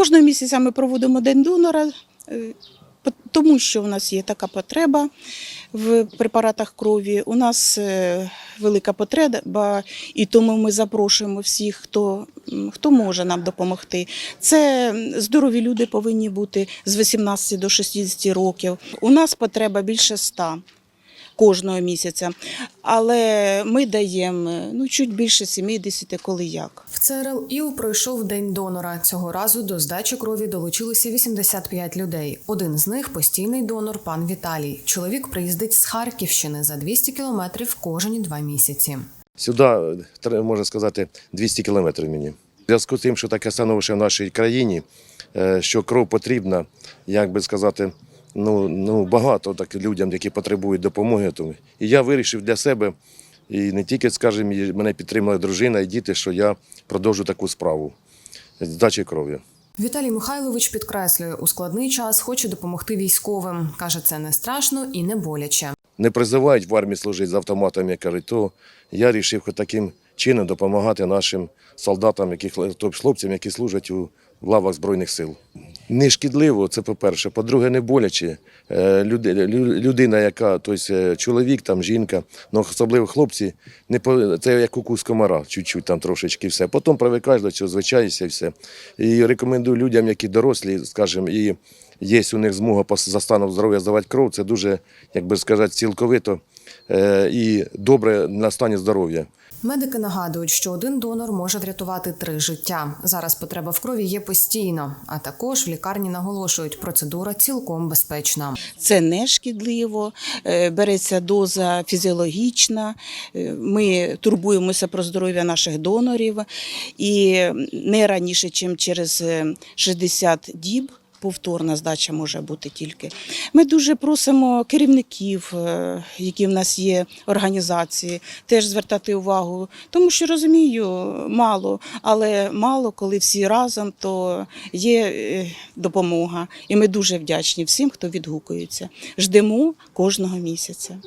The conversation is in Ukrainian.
Кожного місяця ми проводимо день донора, е, тому що у нас є така потреба в препаратах крові. У нас е, велика потреба, і тому ми запрошуємо всіх, хто, хто може нам допомогти. Це здорові люди повинні бути з 18 до 60 років. У нас потреба більше 100 кожного місяця, але ми даємо е, ну, чуть більше 70, коли як. В ЦРЛ ІУ пройшов день донора. Цього разу до здачі крові долучилися 85 людей. Один з них постійний донор пан Віталій. Чоловік приїздить з Харківщини за 200 кілометрів кожні два місяці. Сюди, е, можна сказати, 200 кілометрів мені. В зв'язку з тим, що таке становище в нашій країні, е, що кров потрібна, як би сказати, ну, ну багато так людям, які потребують допомоги. Тому. І я вирішив для себе, і не тільки, скажімо, мене підтримала дружина і діти, що я продовжу таку справу здачі крові. Віталій Михайлович підкреслює, у складний час хоче допомогти військовим. каже, це не страшно і не боляче. не призивають в армії служити з автоматами, як кажуть, то я вирішив хоч таким чином допомагати нашим солдатам, які, тобто хлопцям, які служать у лавах Збройних сил. Не шкідливо, це по-перше. По-друге, не боляче. Е, люди- лю- Людина, яка, тобто чоловік, там, жінка, ну, особливо хлопці, не по- це як укус комара, чуть-чуть там трошечки все. Потім привикаєш до цього, звичаєшся і все. І рекомендую людям, які дорослі, скажімо, і є у них змога за станом здоров'я здавати кров, це дуже, як би сказати, цілковито е, і добре на стані здоров'я. Медики нагадують, що один донор може врятувати три життя. Зараз потреба в крові є постійно. А також в лікарні наголошують, процедура цілком безпечна. Це не шкідливо, е, береться доза фізіологічна. е, Ми турбуємося про здоров'я наших донорів і не раніше, ніж через е, 60 діб. Повторна здача може бути тільки. Ми дуже просимо керівників, е, які в нас є організації, теж звертати увагу, тому що розумію, мало, але мало, коли всі разом, то є е, допомога. І ми дуже вдячні всім, хто відгукується. Ждемо кожного місяця.